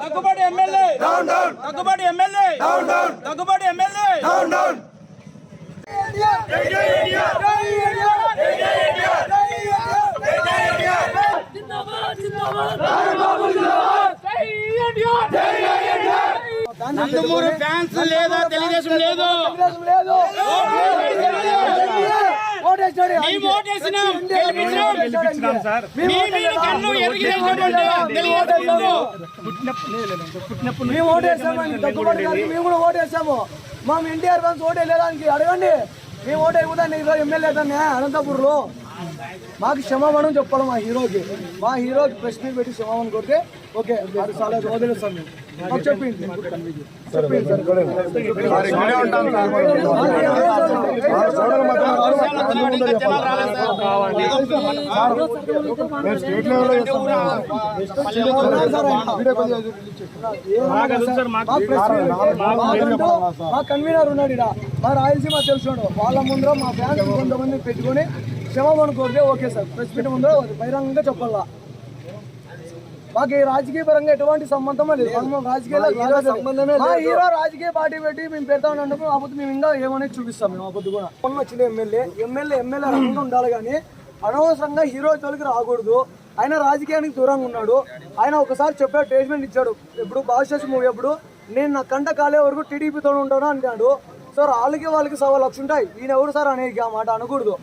Daggubati MLA down down Daggubati MLA down down Daggubati MLA down down India India India India India India Jai India Jai India మీద కన్ను ఎరిగినటువంటి తెలుగుదేశం లేదు. మేము ఓటేసాము. దగ్గుబాటు గారికి మేము కూడా ఓటేసాము. మా ఎన్టీఆర్ ఫ్యాన్స్ ఓటే లేదానికి అడగండి. మేము ఓటు ఈరోజు ఎమ్మెల్యే దాన్ని అనంతపూర్లో. మాకు క్షమాపణ చెప్పాలి మా హీరోకి. మా హీరోకి మీట్ పెట్టి క్షమాపణ కొడితే ఓకే అది చాలా వదిలేస్తాం మేము మాకు చెప్పింది చెప్పింది సార్. మా కన్వీనర్ ఉన్నాడు ఈడ మా రాయలసీమ తెలిసినాడు వాళ్ళ ముందర మా ఫ్యాన్స్ కొంతమంది పెట్టుకొని క్షమాపణ కోరితే ఓకే సార్ ప్రెస్ మీట్ ముందర బహిరంగంగా చెప్పాలా మాకు ఈ రాజకీయ పరంగా ఎటువంటి సంబంధమే లేదు. మనం రాజకీయాల్లో సంబంధమే మా హీరో రాజకీయ పార్టీ పెట్టి మేము పెడతా ఉన్నందుకు కాకపోతే మేము ఇంకా ఏమనేది చూపిస్తాం మేము ఆ పొద్దు కూడా. మొన్న వచ్చిన ఎమ్మెల్యే. ఎమ్మెల్యే ఎమ్మెల్యే రంగంగా ఉండాలి కానీ అనవసరంగా హీరో జోలికి రాకూడదు. ఆయన రాజకీయానికి దూరంగా ఉన్నాడు. ఆయన ఒకసారి చెప్పాడు స్టేట్మెంట్ ఇచ్చాడు. ఇప్పుడు బాద్షాస్ మూవీ అప్పుడు నేను నా కంట కాలే వరకు టీడీపీతో ఉంటాను అన్నాడు. సార్ వాళ్ళకి వాళ్ళకి సవా లక్ష ఉంటాయి. ఈయన ఎవరు సార్ అనేది ఆ మాట అనకూడదు.